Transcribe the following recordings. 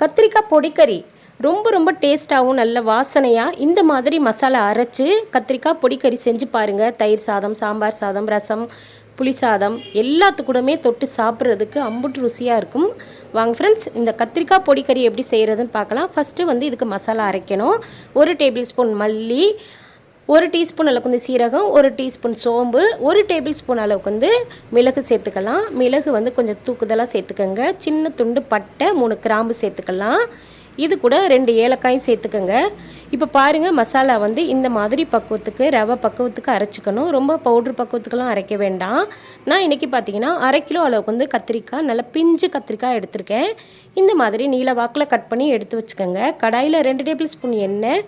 கத்திரிக்காய் பொடிக்கறி. ரொம்ப ரொம்ப டேஸ்ட்டாகவும் நல்ல வாசனையாக இந்த மாதிரி மசாலா அரைச்சி கத்திரிக்காய் பொடிக்கறி செஞ்சு பாருங்கள் தயிர் சாதம் சாம்பார் சாதம் ரசம் புளி சாதம் எல்லாத்துக்கூடமே தொட்டு சாப்பிட்றதுக்கு அம்புட்டு ருசியாக இருக்கும். வாங்க ஃப்ரெண்ட்ஸ் இந்த கத்திரிக்காய் பொடிக்கறி எப்படி செய்கிறதுன்னு பார்க்கலாம். ஃபஸ்ட்டு வந்து இதுக்கு மசாலா அரைக்கணும். ஒரு டேபிள் ஸ்பூன் மல்லி ஒரு டீஸ்பூன் அளவுக்கு வந்து சீரகம் ஒரு டீஸ்பூன் சோம்பு ஒரு டேபிள் ஸ்பூன் அளவுக்கு வந்து மிளகு சேர்த்துக்கலாம். மிளகு வந்து கொஞ்சம் தூக்குதலாக சேர்த்துக்கோங்க. சின்ன துண்டு பட்டை மூணு கிராம்பு சேர்த்துக்கலாம். இது கூட ரெண்டு ஏலக்காயும் சேர்த்துக்கோங்க. இப்போ பாருங்கள் மசாலா வந்து இந்த மாதிரி பக்குவத்துக்கு ரவை பக்குவத்துக்கு அரைச்சிக்கணும். ரொம்ப பவுட்ரு பக்குவத்துக்கெல்லாம் அரைக்க வேண்டாம். நான் இன்றைக்கி பார்த்தீங்கன்னா அரை கிலோ அளவுக்கு வந்து கத்திரிக்காய் நல்லா பிஞ்சு கத்திரிக்காய் எடுத்திருக்கேன். இந்த மாதிரி நீல வாக்கில் கட் பண்ணி எடுத்து வச்சுக்கோங்க. கடாயில் ரெண்டு டேபிள் ஸ்பூன் எண்ணெய்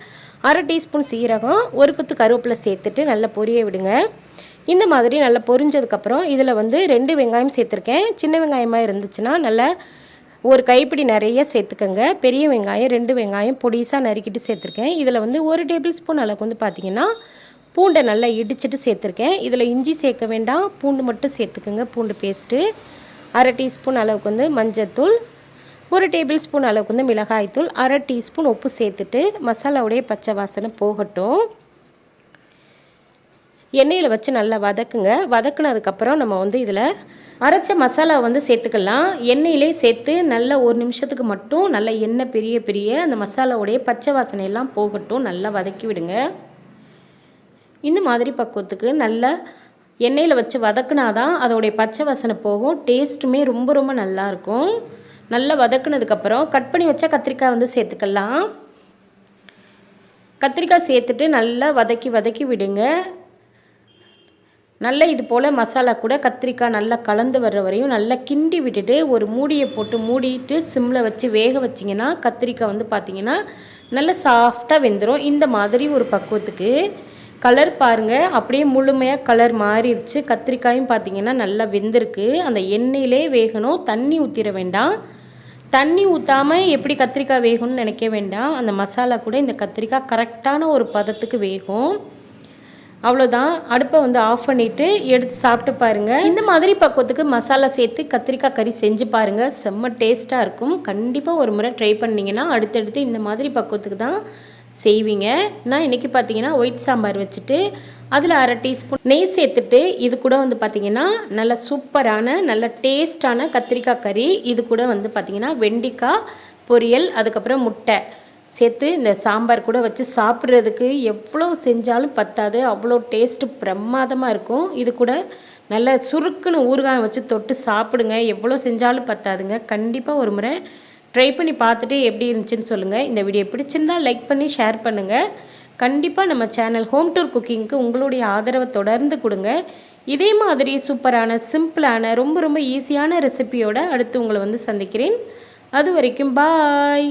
அரை டீஸ்பூன் சீரகம் ஒரு குத்து கருவேப்பிலை சேர்த்துட்டு நல்லா பொரிய விடுங்க. இந்த மாதிரி நல்லா பொரிஞ்சதுக்கப்புறம் இதில் வந்து ரெண்டு வெங்காயம் சேர்த்துருக்கேன். சின்ன வெங்காயமாக இருந்துச்சுன்னா நல்லா ஒரு கைப்பிடி நிறைய சேர்த்துக்கோங்க. பெரிய வெங்காயம் ரெண்டு வெங்காயம் பொடிசாக நறுக்கிட்டு சேர்த்துருக்கேன். இதில் வந்து ஒரு டேபிள் ஸ்பூன் அளவுக்கு வந்து பார்த்திங்கன்னா பூண்டை நல்லா இடிச்சிட்டு சேர்த்துருக்கேன். இதில் இஞ்சி சேர்க்க வேண்டாம். பூண்டு மட்டும் சேர்த்துக்கோங்க. பூண்டு பேஸ்ட்டு. அரை டீஸ்பூன் அளவுக்கு வந்து மஞ்சத்தூள். ஒரு டேபிள் ஸ்பூன் அளவுக்கு வந்து மிளகாய்த்தூள். அரை டீஸ்பூன் உப்பு சேர்த்துட்டு மசாலாவுடைய பச்சை வாசனை போகட்டும். எண்ணெயில் வச்சு நல்லா வதக்குங்க. வதக்குனதுக்கப்புறம் நம்ம வந்து இதில் அரைச்ச மசாலா வந்து சேர்த்துக்கலாம். எண்ணெயிலே சேர்த்து நல்லா ஒரு நிமிஷத்துக்கு மட்டும் நல்லா எண்ணெய் பெரிய பெரிய அந்த மசாலாவுடைய பச்சை வாசனை எல்லாம் போகட்டும். நல்லா வதக்கி விடுங்க. இந்த மாதிரி பக்குவத்துக்கு நல்லா எண்ணெயில் வச்சு வதக்குனாதான் அதோடைய பச்சை வாசனை போகும். டேஸ்ட்டுமே ரொம்ப ரொம்ப நல்லாயிருக்கும் நல்லா வதக்குனதுக்கப்புறம் கட் பண்ணி வச்சா கத்திரிக்காய் வந்து சேர்த்துக்கலாம். கத்திரிக்காய் சேர்த்துட்டு நல்லா வதக்கி வதக்கி விடுங்க. நல்லா இது போல் மசாலா கூட கத்திரிக்காய் நல்லா கலந்து வர்ற வரையும் நல்லா கிண்டி விட்டுட்டு ஒரு மூடியை போட்டு மூடிட்டு சிம்மில் வச்சு வேக வச்சிங்கன்னா கத்திரிக்காய் வந்து பார்த்திங்கன்னா நல்லா சாஃப்டாக வெந்துடும் இந்த மாதிரி ஒரு பக்குவத்துக்கு கலர் பாருங்கள் அப்படியே முழுமையாக கலர் மாறிடுச்சு. கத்திரிக்காயும் பார்த்திங்கன்னா நல்லா வெந்திருக்கு. அந்த எண்ணெயிலே வேகணும். தண்ணி ஊற்றிட வேண்டாம். தண்ணி ஊற்றாமல் எப்படி கத்திரிக்காய் வேகும்னு நினைக்க வேண்டாம். அந்த மசாலா கூட இந்த கத்திரிக்காய் கரெக்டான ஒரு பதத்துக்கு வேகும். அவ்வளோதான் அடுப்பை வந்து ஆஃப் பண்ணிவிட்டு எடுத்து சாப்பிட்டு பாருங்கள் இந்த மாதிரி பக்குவத்துக்கு மசாலா சேர்த்து கத்திரிக்காய் கறி செஞ்சு பாருங்கள் செம்ம டேஸ்ட்டாக இருக்கும். கண்டிப்பாக ஒரு முறை ட்ரை பண்ணிங்கன்னா அடுத்தடுத்து இந்த மாதிரி பக்குவத்துக்கு தான் செய்வீங்க. நான் இன்றைக்கி பார்த்தீங்கன்னா ஒயிட் சாம்பார் வச்சுட்டு அதில் அரை டீஸ்பூன் நெய் சேர்த்துட்டு இது கூட வந்து பார்த்திங்கன்னா நல்ல சூப்பரான நல்ல டேஸ்டான கத்திரிக்காய் கறி. இது கூட வந்து பார்த்திங்கன்னா வெண்டிக்காய் பொரியல் அதுக்கப்புறம் முட்டை. சேர்த்து இந்த சாம்பார் கூட வச்சு சாப்பிட்றதுக்கு எவ்வளோ செஞ்சாலும் பத்தாது. அவ்வளோ டேஸ்ட்டு பிரமாதமாக இருக்கும். இது கூட நல்ல சுருக்குன்னு ஊறுகாய் வச்சு தொட்டு சாப்பிடுங்க. எவ்வளோ செஞ்சாலும் பத்தாதுங்க. கண்டிப்பாக ஒரு முறை ட்ரை பண்ணி பார்த்துட்டு எப்படி இருந்துச்சுன்னு சொல்லுங்கள் இந்த வீடியோ பிடிச்சிருந்தால் லைக் பண்ணி ஷேர் பண்ணுங்கள் கண்டிப்பாக நம்ம சேனல் ஹோம் டூர் குக்கிங்க்கு உங்களுடைய ஆதரவை தொடர்ந்து கொடுங்க. இதே மாதிரி சூப்பரான சிம்பிளான ரொம்ப ரொம்ப ஈஸியான ரெசிபியோட அடுத்து உங்களை வந்து சந்திக்கிறேன். அது வரைக்கும் பாய்